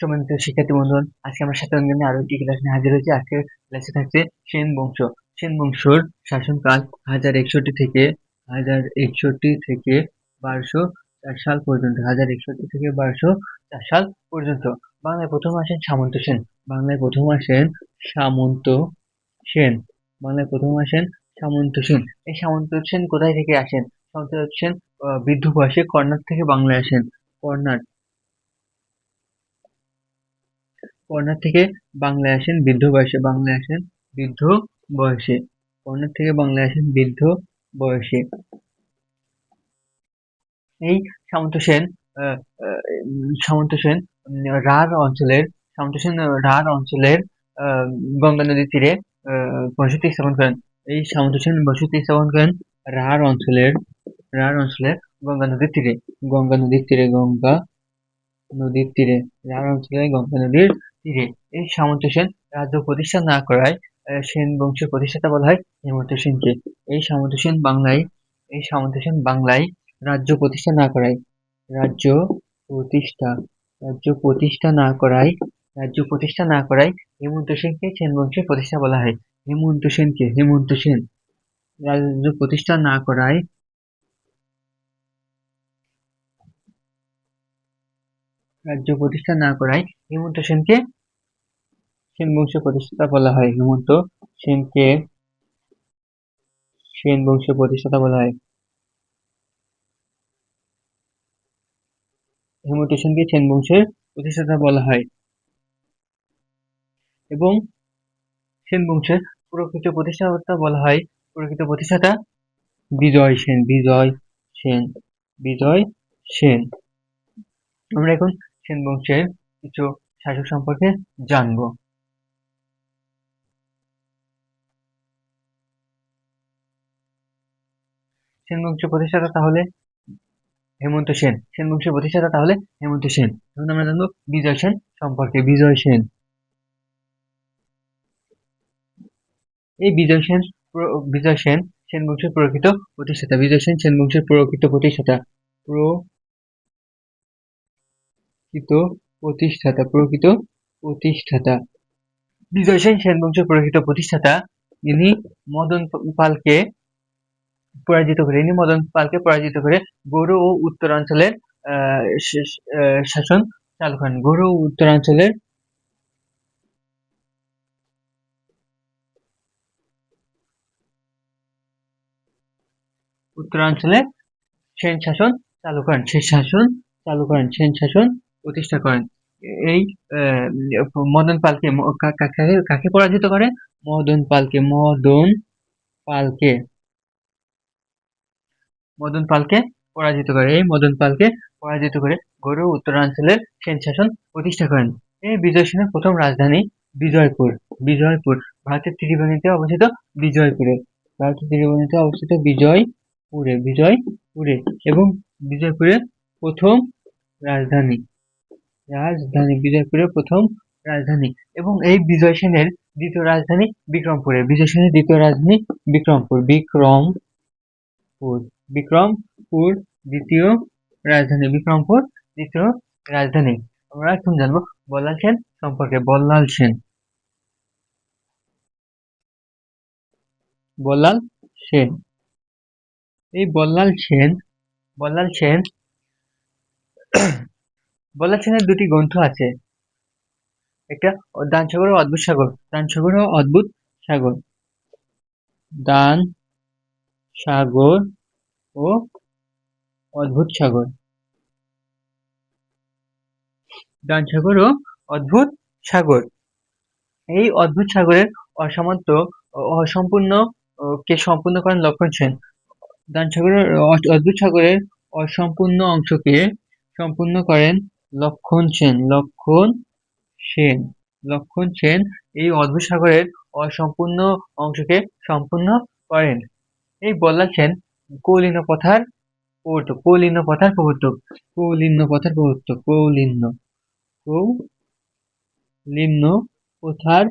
সম্মানিত শিক্ষার্থী বন্ধুগণ, আজকে আমরা সাধারণ জ্ঞানে আরও একটি ক্লাস নিয়ে হাজির হয়েছি। আজকে ক্লাসে থাকছে সেন বংশ। সেন বংশর শাসনকাল হাজার একষট্টি থেকে হাজার একষট্টি থেকে বারোশো চার সাল পর্যন্ত। হাজার একষট্টি থেকে বারোশো চার সাল পর্যন্ত। বাংলায় প্রথম আসেন সামন্ত সেন। বাংলায় প্রথম আসেন সামন্ত সেন। বাংলায় প্রথম আসেন সামন্ত সেন। এই সামন্ত সেন কোথায় থেকে আসেন? সামন্ত সেন বৃদ্ধ বয়সে কর্ণাট থেকে বাংলায় আসেন। কর্ণাট কর্ণার থেকে বাংলায় আসেন বৃদ্ধ বয়সে, বাংলায় আসেন বৃদ্ধ বয়সে। কর্ণার থেকে বাংলায় আসেন বৃদ্ধ বয়সে। এই সামন্ত সেন সামন্ত সেন রার অঞ্চলের, সামন্ত সেন রার অঞ্চলের গঙ্গা নদীর তীরে বসতি স্থাপন করেন। এই সামন্ত সেন বসতি স্থাপন করেন রার অঞ্চলের রার অঞ্চলের গঙ্গা নদীর তীরে। গঙ্গা নদীর তীরে গঙ্গা নদীর তীরে, রার অঞ্চলের গঙ্গা নদীর তীরে এই সামন্ত সেন রাজ্য প্রতিষ্ঠা না করায় সেন বংশের প্রতিষ্ঠাতা বলা হয় হেমন্ত সেনকে এই সামন্ত সেন বাংলায়, এই সামন্ত সেন বাংলায় রাজ্য প্রতিষ্ঠা না করায়, রাজ্য প্রতিষ্ঠা রাজ্য প্রতিষ্ঠা না করায়, রাজ্য প্রতিষ্ঠা না করায় হেমন্ত সেনকে সেন বংশের প্রতিষ্ঠা বলা হয়। হেমন্ত সেনকে হেমন্ত সেন রাজ্য প্রতিষ্ঠা না করায় রাজ্য প্রতিষ্ঠা না করায় হেমন্ত সেনকে সেন বংশ প্রতিষ্ঠাতা বলা হয়। হেমন্ত সেনকে সেন বংশের প্রতিষ্ঠাতা বলা হয়। হেমন্ত সেনকে সেন বংশের প্রতিষ্ঠাতা বলা হয়। এবং সেন বংশের প্রকৃত প্রতিষ্ঠাতা বলা হয়, প্রকৃত প্রতিষ্ঠাতা বিজয় সেন বিজয় সেন বিজয় সেন। আমরা এখন সেন বংশের কিছু শাসক সম্পর্কে জানব। সেন বংশের প্রতিষ্ঠাতা তাহলে হেমন্ত সেন। সেন বংশের প্রতিষ্ঠাতা তাহলে হেমন্ত সেন। এখন আমরা জানব বিজয় সেন সম্পর্কে। বিজয় সেন। এই বিজয় সেন বিজয় সেন সেন বংশের প্রকৃত প্রতিষ্ঠাতা। বিজয় সেন সেন বংশের প্রকৃত প্রতিষ্ঠাতা। প্রকৃত প্রতিষ্ঠাতা, প্রকৃত প্রতিষ্ঠাতা। বিজয় সেন সেন বংশের প্রকৃত প্রতিষ্ঠাতা। ইনি মদন পালকে পরাজিত করে, ইনি মদন পালকে পরাজিত করে গৌড় ও উত্তরাঞ্চলের শাসন চালু করেন। গৌড় ও উত্তরাঞ্চলের উত্তরাঞ্চলে সেন শাসন চালু করেন। সেন শাসন চালু করেন। সেন শাসন প্রতিষ্ঠা করেন। এই মদন পালকে কাকে পরাজিত করে? মদন পালকে মদন পালকে। মদন পালকে পরাজিত করে। এই মদন পালকে পরাজিত করে গৌড় উত্তরাঞ্চলের সেন শাসন প্রতিষ্ঠা করেন। এই বিজয় সেনের প্রথম রাজধানী বিজয়পুর বিজয়পুর, ভারতের ত্রিবেণীতে অবস্থিত বিজয়পুরে। ভারতের ত্রিবেণীতে অবস্থিত বিজয়পুরে বিজয়পুরে এবং বিজয়পুরের প্রথম রাজধানী। রাজধানী, বিজয়পুরের প্রথম রাজধানী এবং এই বিজয় সেনের দ্বিতীয় রাজধানী বিক্রমপুরে। বিজয় সেনের দ্বিতীয় রাজধানী বিক্রমপুর। বিক্রমপুর। বিক্রমপুর দ্বিতীয় রাজধানী। বিক্রমপুর দ্বিতীয় রাজধানী। আমরা এখন জানব বল্লাল সেন সম্পর্কে। বল্লাল সেন। বল্লাল সেন। এই বল্লাল সেন বল্লাল সেন সেনের দুটি গ্রন্থ আছে। একটা দান সাগর ও অদ্ভুত সাগর। দান সাগর ও অদ্ভুত সাগর। দান সাগর ও অদ্ভুত সাগর। দান সাগর ও অদ্ভুত সাগর। এই অদ্ভুত সাগরের অসামন্ত অসম্পূর্ণ কে সম্পূর্ণ করেন লক্ষণ সেন দান সাগরের অদ্ভুত সাগরের অসম্পূর্ণ অংশকে সম্পূর্ণ করেন লক্ষণ সেন লক্ষণ সেন লক্ষণ সেন এই অদ্ভুত সাগরের অসম্পূর্ণ অংশকে সম্পূর্ণ করেন। এই বল্লা সেন কৌলিন্য পথার প্রবর্তক, কৌলিন্য পথার প্রবর্তক, কৌলিন্য পথার প্রবর্তক, কৌলিন্য কৌলিন্য পথার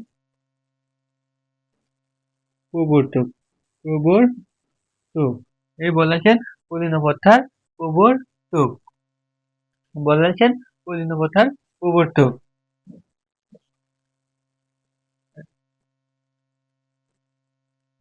প্রবর্তক প্রবর্তক। এই বলেছেন কৌলিন্য পথার প্রবর্তক। বলেছেন কৌলিন্য পথার প্রবর্তক।